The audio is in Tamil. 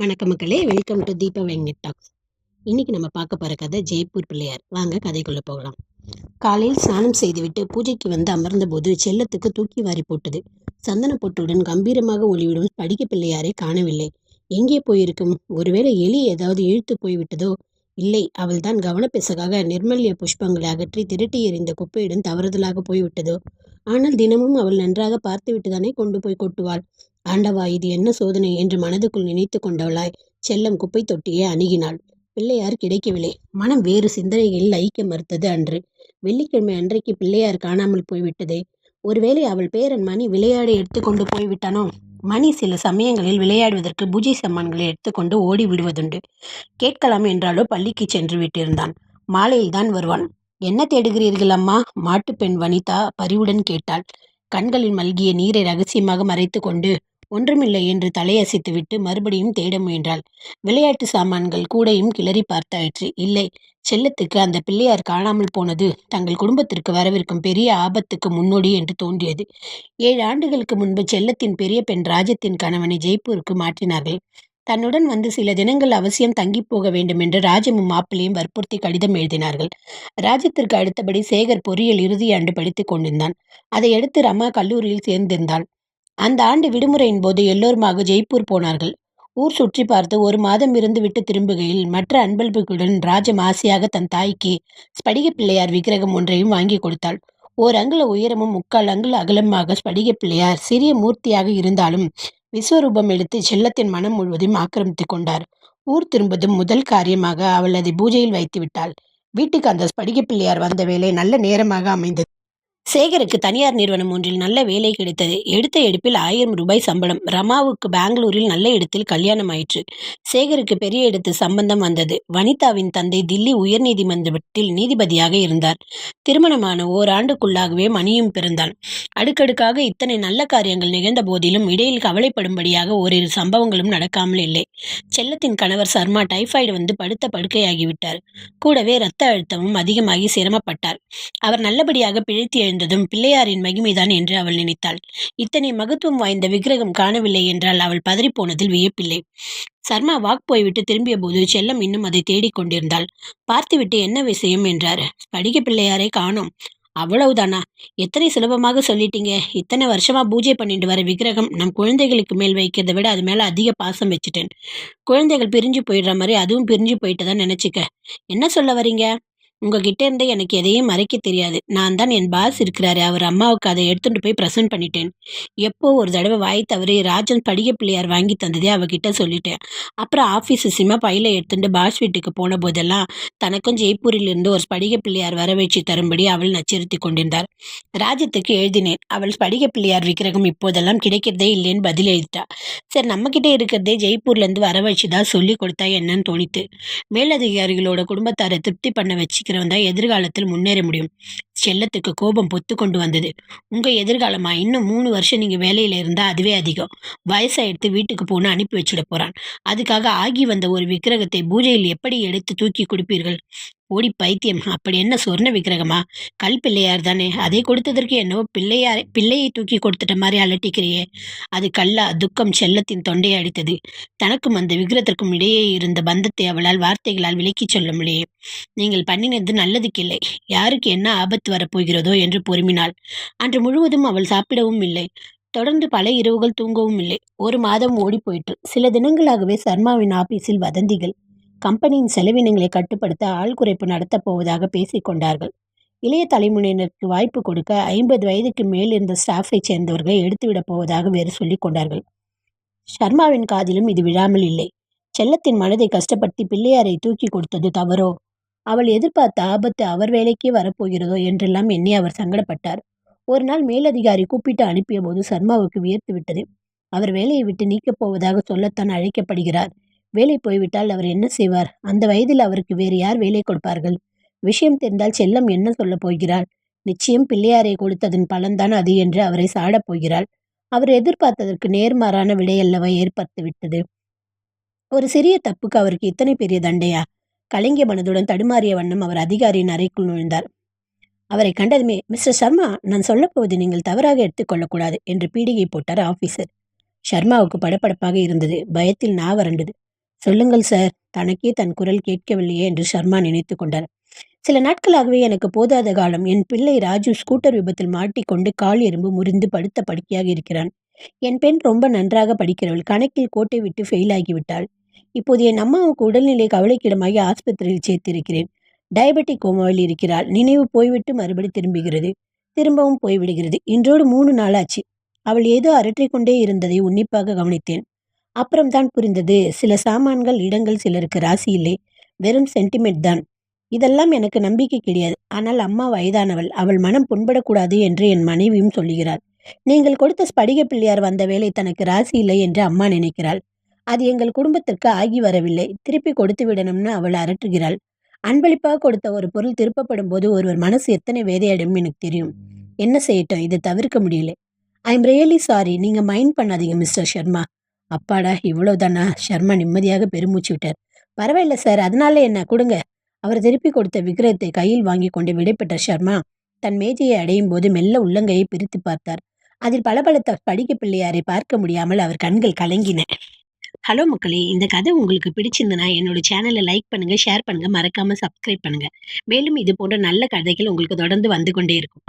வணக்க மக்களே welcome to Deepa Venkat talks இன்னைக்கு நம்ம பார்க்க போகிற கதை ஜெய்ப்பூர் பிள்ளையார். வாங்க கதைக்குள்ளே போகலாம். காலையில் ஸ்நானம் செய்துவிட்டு பூஜைக்கு வந்து அமர்ந்தபோது செல்லத்துக்கு தூக்கி வாரி போட்டது. சந்தன பொட்டுடன் கம்பீரமாக ஒளிவிடும் படிக்க பிள்ளையாரை காணவில்லை. எங்கே போயிருக்கும்? ஒருவேளை எலி ஏதாவது இழுத்து போய்விட்டதோ? இல்லை அவள்தான் கவனப்பெசகாக நிர்மல்ய புஷ்பங்களை அகற்றி திருட்டி எறிந்த குப்பையுடன் தவறுதலாக போய்விட்டதோ? ஆனால் தினமும் அவள் நன்றாக பார்த்துவிட்டுதானே கொண்டு போய் கொட்டுவாள். ஆண்டவா இது என்ன சோதனை என்று மனதுக்குள் நினைத்து கொண்டவளாய் செல்லம் குப்பை தொட்டியை அணுகினாள். பிள்ளையார் கிடைக்கவில்லை. மனம் வேறு சிந்தனைகளில் ஐக்கிய மறுத்தது அன்று. வெள்ளிக்கிழமை அன்றைக்கு பிள்ளையார் காணாமல் போய்விட்டதே. ஒருவேளை அவள் பேரன் மணி விளையாட எடுத்துக்கொண்டு போய்விட்டானோ? மணி சில சமயங்களில் விளையாடுவதற்கு பூஜை சாமான்களை எடுத்துக்கொண்டு ஓடி விடுவதுண்டு கேட்கலாம் என்றாலோ பள்ளிக்கு சென்று விட்டிருந்தான். மாலையில் தான் வருவான். என்ன தேடுகிறீர்கள் அம்மா மாட்டுப்பெண் வனிதா பரிவுடன் கேட்டாள். கண்களில் மல்கிய நீரை ரகசியமாக மறைத்து கொண்டு ஒன்றுமில்லை என்று தலையசைத்துவிட்டு மறுபடியும் தேட முயன்றாள். விளையாட்டு சாமான்கள் கூடையும் கிளறி பார்த்தாயிற்று. இல்லை செல்லத்துக்கு அந்த பிள்ளையார் காணாமல் போனது தங்கள் குடும்பத்திற்கு வரவிருக்கும் பெரிய ஆபத்துக்கு முன்னோடி என்று தோன்றியது. ஏழு ஆண்டுகளுக்கு முன்பு செல்லத்தின் பெரிய பெண் ராஜத்தின் கணவனை ஜெய்ப்பூருக்கு மாற்றினார்கள். தன்னுடன் வந்து சில தினங்கள் அவசியம் தங்கி போக வேண்டும் என்று ராஜமும் மாப்பிள்ளையும் வற்புறுத்தி கடிதம் எழுதினார்கள். ராஜத்திற்கு அடுத்தபடி சேகர் பொறியியல் இறுதி ஆண்டு படித்துக் கொண்டிருந்தான். அதை அடுத்து ரமா கல்லூரியில் சேர்ந்திருந்தாள். அந்த ஆண்டு விடுமுறையின் போது எல்லோருமாக ஜெய்ப்பூர் போனார்கள். ஊர் சுற்றி பார்த்து ஒரு மாதம் இருந்து விட்டு திரும்புகையில் மற்ற அன்பல்புகளுடன் ராஜம் ஆசையாக தன் தாய்க்கு ஸ்படிக பிள்ளையார் விக்கிரகம் ஒன்றையும் வாங்கி கொடுத்தாள். ஓர் அங்குல உயரமும் முக்கால் அங்குல அகலமாக ஸ்படிக பிள்ளையார் சிறிய மூர்த்தியாக இருந்தாலும் விஸ்வரூபம் எடுத்து செல்லத்தின் மனம் முழுவதும் ஆக்கிரமித்துக் கொண்டார். ஊர் திரும்புவதும் முதல் காரியமாக அவள் அதை பூஜையில் வைத்து விட்டாள் வீட்டுக்கு அந்த ஸ்படிக பிள்ளையார் வந்த வேலை நல்ல நேரமாக அமைந்தது. சேகருக்கு தனியார் நிறுவனம் ஒன்றில் நல்ல வேலை கிடைத்தது. எடுத்த எடுப்பில் ஆயிரம் ரூபாய் சம்பளம். ரமாவுக்கு பெங்களூரில் நல்ல இடத்தில் கல்யாணம் ஆயிற்று. சேகருக்கு பெரிய இடத்து சம்பந்தம் வந்தது. வனிதாவின் தந்தை தில்லி உயர்நீதிமன்றத்தில் நீதிபதியாக இருந்தார். திருமணமான ஓராண்டுக்குள்ளாகவே மணியும் பிறந்தான். அடுக்கடுக்காக இத்தனை நல்ல காரியங்கள் நிகழ்ந்த போதிலும் இடையில் கவலைப்படும்படியாக ஓரிரு சம்பவங்களும் நடக்காமல் இல்லை. செல்லத்தின் கணவர் சர்மா டைபாய்டு வந்து படுத்த படுக்கையாகிவிட்டார். கூடவே இரத்த அழுத்தமும் அதிகமாகி சிரமப்பட்டார். அவர் நல்லபடியாக பிழைத்து இருந்ததும் பிள்ளையாரின் மகிமைதான் என்று அவள் நினைத்தாள். இத்தனை மகத்துவம் வாய்ந்த விக்கிரகம் காணவில்லை என்றால் அவள் பதறிப்போனதில் வியப்பில்லை. சர்மா வாக் போய்விட்டு திரும்பிய போது செல்லம் இன்னும் அதை தேடிக் கொண்டிருந்தாள். பார்த்துவிட்டு என்ன விஷயம் என்றார். படிக்க பிள்ளையாரை காணோம். அவ்வளவுதானா? எத்தனை சுலபமாக சொல்லிட்டீங்க. இத்தனை வருஷமா பூஜை பண்ணிட்டு வர விக்கிரகம் நம் குழந்தைகளுக்கு மேல் வைக்கிறத விட அது மேல அதிக பாசம் வச்சுட்டேன். குழந்தைகள் பிரிஞ்சு போயிடுற மாதிரி அதுவும் பிரிஞ்சு போயிட்டதான் நினைச்சுக்க. என்ன சொல்ல வரீங்க? உங்ககிட்ட இருந்து எனக்கு எதையும் மறைக்க தெரியாது. நான் தான் என் பாஸ் இருக்கிறாரு. அவர் அம்மாவுக்கு அதை எடுத்துட்டு போய் ப்ரெசென்ட் பண்ணிட்டேன். எப்போ ஒரு தடவை வாய் தவறி ராஜன் படிக பிள்ளையார் வாங்கி தந்ததே அவகிட்ட சொல்லிட்டேன். அப்புறம் ஆஃபீஸ் சிம்மா பையில எடுத்துட்டு பாஸ் வீட்டுக்கு போன போதெல்லாம் தனக்கும் ஜெய்ப்பூரிலிருந்து ஒரு ஸ்படிக பிள்ளையார் வர வச்சு தரும்படி அவள் நச்சரித்து கொண்டிருந்தார். ராஜத்துக்கு எழுதினேன். அவள் ஸ்படிக பிள்ளையார் விக்கிரகம் இப்போதெல்லாம் கிடைக்கிறதே இல்லைன்னு பதில் எழுதிட்டா. சரி நம்மக்கிட்ட இருக்கிறதே ஜெய்ப்பூர்லேருந்து வர தான் சொல்லி கொடுத்தா என்னன்னு தோணித்து மேலதிகாரிகளோட குடும்பத்தாரை திருப்தி பண்ண வச்சு சீக்கிரம் தான் எதிர்காலத்தில் முன்னேற முடியும் செல்லத்துக்கு கோபம் பொத்து கொண்டு வந்தது. உங்கள் எதிர்காலமா இன்னும் மூணு வருஷம் நீங்கள் வேலையில் இருந்தால் அதுவே அதிகம். வயசாயிடுத்து வீட்டுக்கு போன அனுப்பி வச்சுட போகிறான் அதுக்காக ஆகி வந்த ஒரு விக்கிரகத்தை பூஜையில் எப்படி எடுத்து தூக்கி கொடுப்பீர்கள்? ஓடி பைத்தியம். அப்படி என்ன சொர்ண விக்கிரகமா? கல் பிள்ளையார் தானே. அதை கொடுத்ததற்கு என்னவோ பிள்ளையார் பிள்ளையை தூக்கி கொடுத்துட்ட மாதிரி அலட்டிக்கிறியே. அது கல்லா துக்கம் செல்லத்தின் தொண்டையை அடித்தது. தனக்கும் அந்த விக்கிரத்திற்கும் இடையே இருந்த பந்தத்தை அவளால் வார்த்தைகளால் விலக்கிச் சொல்ல முடியும். நீங்கள் பண்ணினது நல்லதுக்கில்லை. யாருக்கு என்ன ஆபத்து வரப்போகிறதோ என்று பொறுமினாள். அன்று முழுவதும் அவள் சாப்பிடவும் இல்லை. தொடர்ந்து பல இரவுகள் தூங்கவும் இல்லை. ஒரு மாதம் ஓடி போயிற்று சில தினங்களாகவே சர்மாவின் ஆபீஸில் வதந்திகள் கம்பெனியின் செலவினங்களை கட்டுப்படுத்த ஆள் குறைப்பு நடத்தப் போவதாக பேசிக்கொண்டார்கள் இளைய தலைமுறையினருக்கு வாய்ப்பு கொடுக்க ஐம்பது வயதுக்கு மேல் இருந்த ஸ்டாஃபை சேர்ந்தவர்களை எடுத்துவிடப் போவதாக வேறு சொல்லிக் கொண்டார்கள். ஷர்மாவின் காதிலும் இது விழாமல் இல்லை. செல்லத்தின் மனதை கஷ்டப்படுத்தி பிள்ளையாரை தூக்கி கொடுத்தது தவறோ அவள் எதிர்பார்த்த ஆபத்து அவர் வேலைக்கே வரப்போகிறதோ என்றெல்லாம் எண்ணி அவர் சங்கடப்பட்டார். ஒரு நாள் மேலதிகாரி கூப்பிட்டு அனுப்பிய போது சர்மாவுக்கு வியர்த்து விட்டது. அவர் வேலையை விட்டு நீக்கப் போவதாக சொல்லத்தான் அழைக்கப்படுகிறார். வேலை போய்விட்டால் அவர் என்ன செய்வார்? அந்த வயதில் அவருக்கு வேறு யார் வேலை கொடுப்பார்கள்? விஷயம் தெரிந்தால் செல்லம் என்ன சொல்லப் போகிறாள்? நிச்சயம் பிள்ளையாரை கொடுத்ததன் பலன்தான் அது என்று அவரை சாடப் போகிறாள். அவர் எதிர்பார்த்ததற்கு நேர்மாறான விடையல்லவா ஏற்பட்டு விட்டது? ஒரு சிறிய தப்புக்கு அவருக்கு இத்தனை பெரிய தண்டையா? கலங்கிய மனதுடன் தடுமாறிய வண்ணம் அவர் அதிகாரியின் அறைக்குள் நுழைந்தார். அவரை கண்டதுமே மிஸ்டர் சர்மா நான் சொல்லப்போவது நீங்கள் தவறாக எடுத்துக்கொள்ளக்கூடாது என்று பீடிகை போட்டார் ஆபீசர். ஷர்மாவுக்கு படப்படப்பாக இருந்தது. பயத்தில் நா வறண்டது. சொல்லுங்கள் சார். தனக்கே தன் குரல் கேட்கவில்லையே என்று சர்மா நினைத்து கொண்டார். சில நாட்களாகவே எனக்கு போதாத காலம். என் பிள்ளை ராஜு ஸ்கூட்டர் விபத்தில் மாட்டிக்கொண்டு கால் எறும்பு முறிந்து படுத்த படுக்கையாக இருக்கிறான். என் பெண் ரொம்ப நன்றாக படிக்கிறவள். கணக்கில் கோட்டை விட்டு ஃபெயில் ஆகிவிட்டாள். இப்போது என் அம்மாவுக்கு உடல்நிலை கவலைக்கிடமாகி ஆஸ்பத்திரியில் சேர்த்திருக்கிறேன். டயபெட்டிக் கோமாவில் இருக்கிறாள். நினைவு போய்விட்டு மறுபடி திரும்புகிறது. திரும்பவும் போய்விடுகிறது. இன்றோடு மூணு நாளாச்சு அவள் ஏதோ அரற்றிக் கொண்டே இருந்ததை உன்னிப்பாக கவனித்தேன். அப்புறம்தான் புரிந்தது. சில சாமான்கள் இடங்கள் சிலருக்கு ராசி இல்லை. வெறும் சென்டிமெண்ட் தான். இதெல்லாம் எனக்கு நம்பிக்கை கிடையாது. ஆனால் அம்மா வயதானவள். அவள் மனம் புண்படக்கூடாது என்று என் மனைவியும் சொல்லுகிறாள். நீங்கள் கொடுத்த ஸ்படிக பிள்ளையார் வந்த வேலை தனக்கு ராசி இல்லை என்று அம்மா நினைக்கிறாள். அது எங்கள் குடும்பத்திற்கு ஆகி வரவில்லை. திருப்பி கொடுத்து விடணும்னு அவள் அரற்றுகிறாள் அன்பளிப்பாக கொடுத்த ஒரு பொருள் திருப்பப்படும் போது ஒருவர் மனசு எத்தனை வேதையிடும் எனக்கு தெரியும். என்ன செய்யட்டும்? இதை தவிர்க்க முடியல. ஐ எம் ரியலி சாரி நீங்கள் மைண்ட் பண்ணாதீங்க மிஸ்டர் ஷர்மா. அப்பாடா இவ்வளோதானா ஷர்மா நிம்மதியாக பெருமூச்சு விட்டார். பரவாயில்ல சார் அதனால என்ன? கொடுங்க. அவர் திருப்பி கொடுத்த விக்கிரத்தை கையில் வாங்கி கொண்டு விடைபெற்ற ஷர்மா தன் மேஜையை அடையும் போது மெல்ல உள்ளங்கையை பிரித்து பார்த்தார். அதில் பளபளத்த படிக்க பிள்ளையாரை பார்க்க முடியாமல் அவர் கண்கள் கலங்கின. ஹலோ மக்களே இந்த கதை உங்களுக்கு பிடிச்சிருந்தனா என்னோட சேனலை லைக் பண்ணுங்க ஷேர் பண்ணுங்க மறக்காம சப்ஸ்கிரைப் பண்ணுங்க. மேலும் இது போன்ற நல்ல கதைகள் உங்களுக்கு தொடர்ந்து வந்து கொண்டே இருக்கும்.